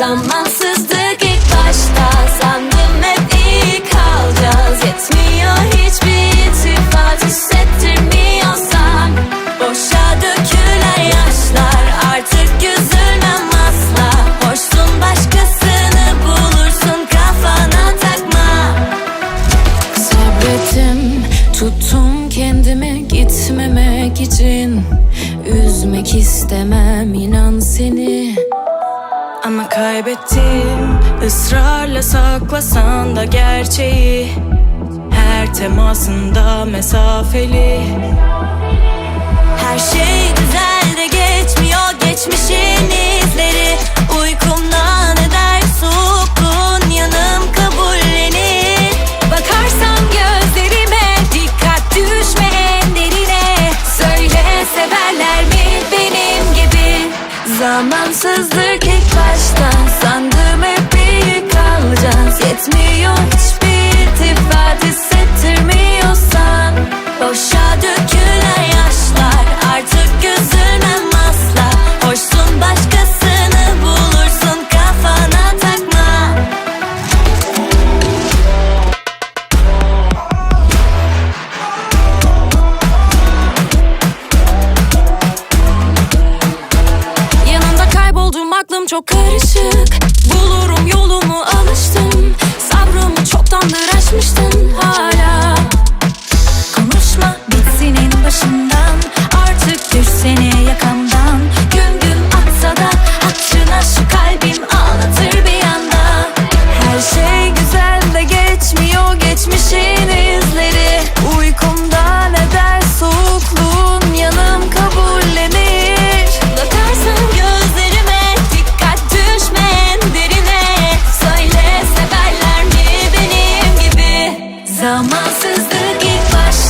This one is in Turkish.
Zamansızlık ilk başta. Sandım hep iyi kalacağız. Yetmiyor hiçbir itifat hissettirmiyorsan Boşa dökülen yaşlar. Artık üzülmem asla. Boşsun başkasını bulursun kafana takma. Sabrettim tuttum kendimi gitmemek için. Üzmek istemem. Ama kaybettim. Israrla saklasan da gerçeği. Her temasında mesafeli. Her şey güzel de geçmiyor geçmişin Zamansızlık ilk başta çok karışık. Bulurum yolumu alıştım Sabrımı çoktandır aşmıştın hala. Konuşma en başından. Artık düşsene yakamdan. Gün gün atsa da hatırına şu kalbim ağlatır bir anda. Her şey güzel de geçmiyor geçmişin Zamansızlık ilk başta